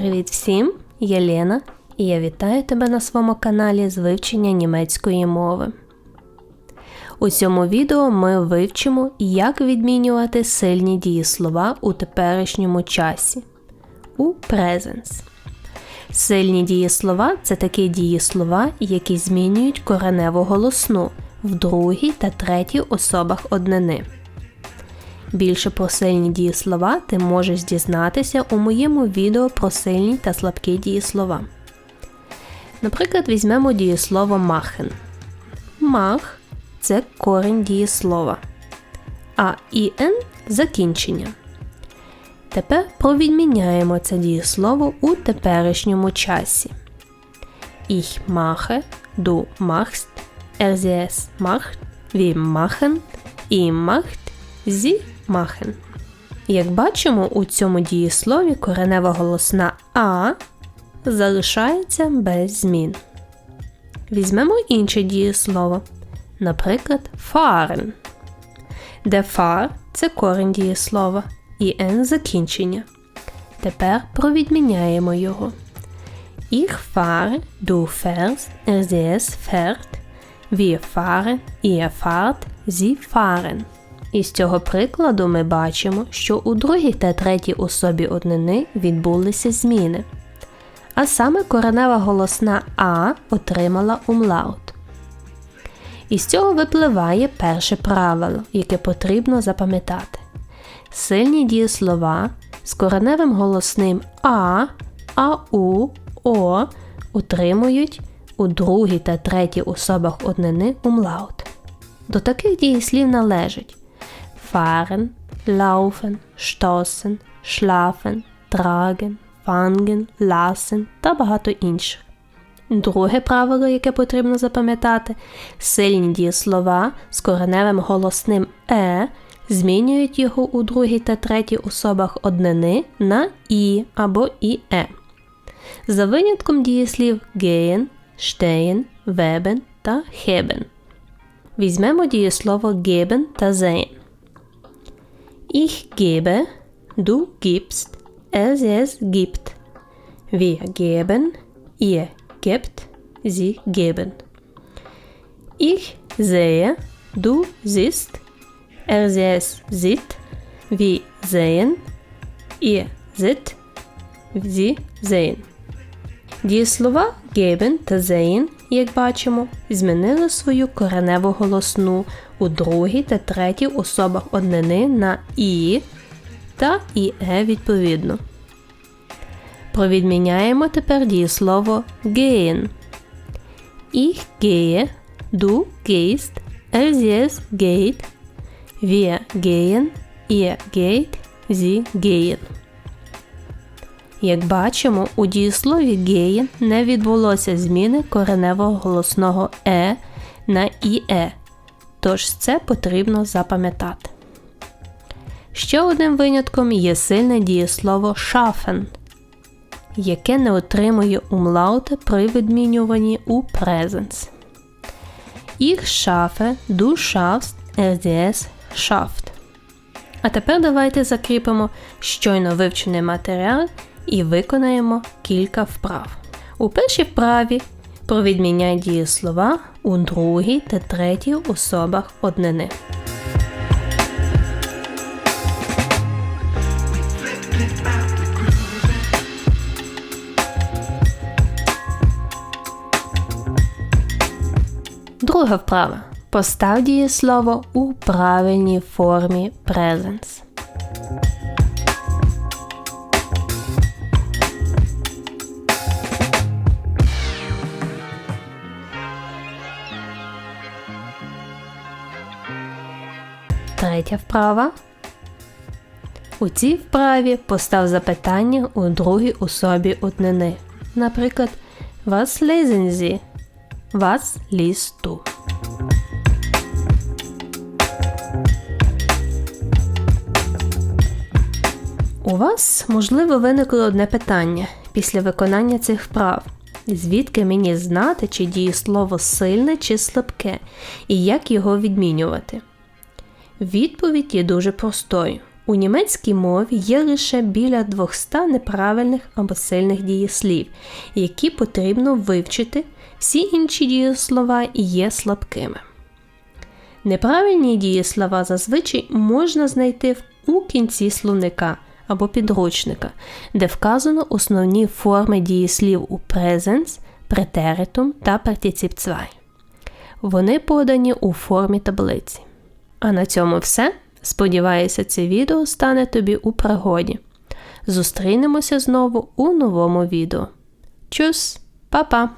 Привіт всім! Я Лена і я вітаю тебе на своєму каналі з вивчення німецької мови. У цьому відео ми вивчимо, як відмінювати сильні дієслова у теперішньому часі. У presence. Сильні дієслова це такі дієслова, які змінюють кореневу голосну в другій та третій особах однини. Більше про сильні дієслова ти можеш дізнатися у моєму відео про сильні та слабкі дієслова. Наприклад, візьмемо дієслово махен. Мах це корінь дієслова, а ін закінчення. Тепер провідміняємо це дієслово у теперішньому часі. Ich mache, du machst, er sie es macht, wir machen, ihr macht, sie machen. Як бачимо, у цьому дієслові коренева голосна А залишається без змін. Візьмемо інше дієслово, наприклад, fahren. Де фар це корень дієслова і «н» закінчення. Тепер провідміняємо його. Ich fahre, du fährst, er sie es fährt, wir fahren, ihr fahrt, sie fahren. Із цього прикладу ми бачимо, що у другій та третій особі однини відбулися зміни. А саме коренева голосна А отримала умлаут. Із цього випливає перше правило, яке потрібно запам'ятати. Сильні дієслова з кореневим голосним А, АУ, О утримують у другій та третій особах однини умлаут. До таких дієслів належать fahren, laufen, stoßen, schlafen, tragen, fangen, lassen та багато інших. Друге правило, яке потрібно запам'ятати, сильні дієслова з кореневим голосним е змінюють його у другій та третій особах однини на і або іе. За винятком дієслів gehen, stehen, weben та heben. Візьмемо дієслово geben та sehen. Ich gebe, du gibst, es es gibt. Wir geben, ihr gebt, sie geben. Ich sehe, du siehst, er es sieht, wir sehen, ihr seht, sie sehen. Дієслова geben та sehen, як бачимо, змінили свою кореневу голосну у другій та третій особах однини на і та іе відповідно. Провідміняємо тепер дієслово gehen. Ich gehe, du gehst, er sie geht, wir gehen, ihr geht, sie gehen. Як бачимо, у дієслові gehen не відбулося зміни кореневого голосного е на іе, тож це потрібно запам'ятати. Ще одним винятком є сильне дієслово schaffen, яке не отримує умлаута при відмінюванні у. Ich schaffe, du schaffst, er es schafft. А тепер давайте закріпимо щойно вивчений матеріал і виконаємо кілька вправ. У першій вправі провідміняй дієслова у другій та третій особах однини. Друга вправа. Постав дієслово у правильній формі presence. Третя вправа. У цій вправі постав запитання у другій особі однини. Наприклад, Sie? Was liest du? У вас, можливо, виникло одне питання після виконання цих вправ. Звідки мені знати, чи дієслово сильне чи слабке, і як його відмінювати? Відповідь є дуже простою. У німецькій мові є лише біля 200 неправильних або сильних дієслів, які потрібно вивчити, всі інші дієслова є слабкими. Неправильні дієслова зазвичай можна знайти у кінці словника або підручника, де вказано основні форми дієслів у presens, претеритум та partizip 2. Вони подані у формі таблиці. А на цьому все. Сподіваюся, це відео стане тобі у пригоді. Зустрінемося знову у новому відео. Чус, па-па!